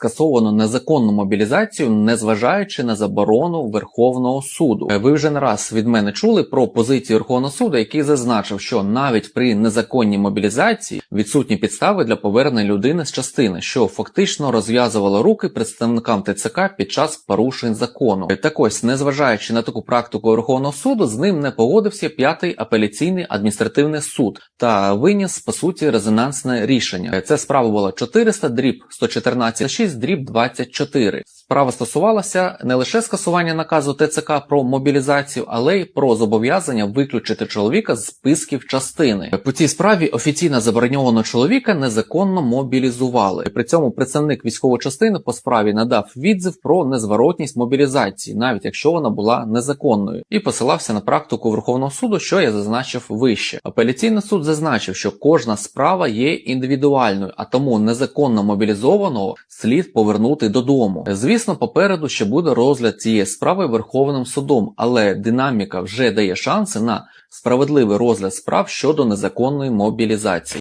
скасовано незаконну мобілізацію, незважаючи на заборону Верховного суду. Е, Ви вже не раз від мене чули про позицію Верховного суду, який зазначив, що навіть при незаконній мобілізації відсутні підстави для повернення людини з частини, що фактично розв'язувало руки представникам ТЦК під час порушень закону. Е, Так ось, незважаючи на таку практику Верховного суду, з ним не погодився п'ятий апеляційний адміністративний суд та виніс по суті резонансне рішення. Це справа була 400 дріб 114 6 дріб 24. Справа стосувалася не лише скасування наказу ТЦК про мобілізацію, але й про зобов'язання виключити чоловіка з списків частини. По цій справі офіційно забороньованого чоловіка незаконно мобілізували. При цьому представник військової частини по справі надав відзив про незворотність мобілізації, навіть якщо вона була незаконною, і посилався на практику Верховного суду, що я зазначив вище. Апеляційний суд зазначив, що кожна справа є індивідуальною, а тому незаконно мобілізованого слід повернути додому. Звісно, попереду ще буде розгляд цієї справи Верховним судом, але динаміка вже дає шанси на справедливий розгляд справ щодо незаконної мобілізації.